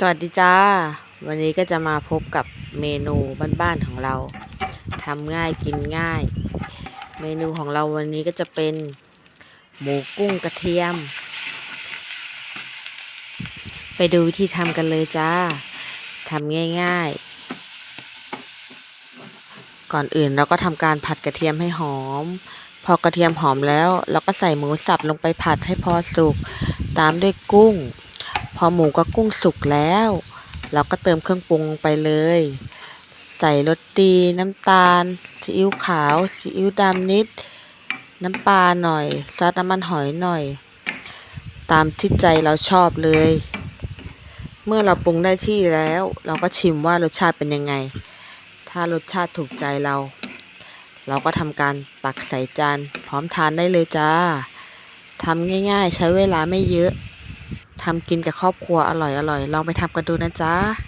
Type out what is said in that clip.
สวัสดีจ้า วันนี้ก็จะมาพบกับเมนูบ้านๆของเราทำง่ายกินง่าย เมนูของเราวันนี้ก็จะเป็น หมูกุ้งกระเทียม ไปดูวิธีทำกันเลยจ้าทำง่ายๆ ก่อนอื่นเราก็ทำการผัดกระเทียมให้หอม พอกระเทียมหอมแล้ว เราก็ใส่หมูสับลงไปผัดให้พอสุก ตามด้วยกุ้ง พอหมูกับกุ้งสุกแล้ว เราก็เติมเครื่องปรุงไปเลย ใส่รสดีน้ำตาลซีอิ๊วขาวซีอิ๊วดำนิด น้ำปลาหน่อย ซอสน้ำมันหอยหน่อย ตามที่ใจเราชอบเลย เมื่อเราปรุงได้ที่แล้ว เราก็ชิมว่ารสชาติเป็นยังไง ถ้ารสชาติถูกใจเรา เราก็ทำการตักใส่จานพร้อมทานได้เลยจ้าทำง่ายๆ ใช้เวลาไม่เยอะ ทำกินกับครอบครัวอร่อยๆ ลองไปทำกันดูนะจ๊ะ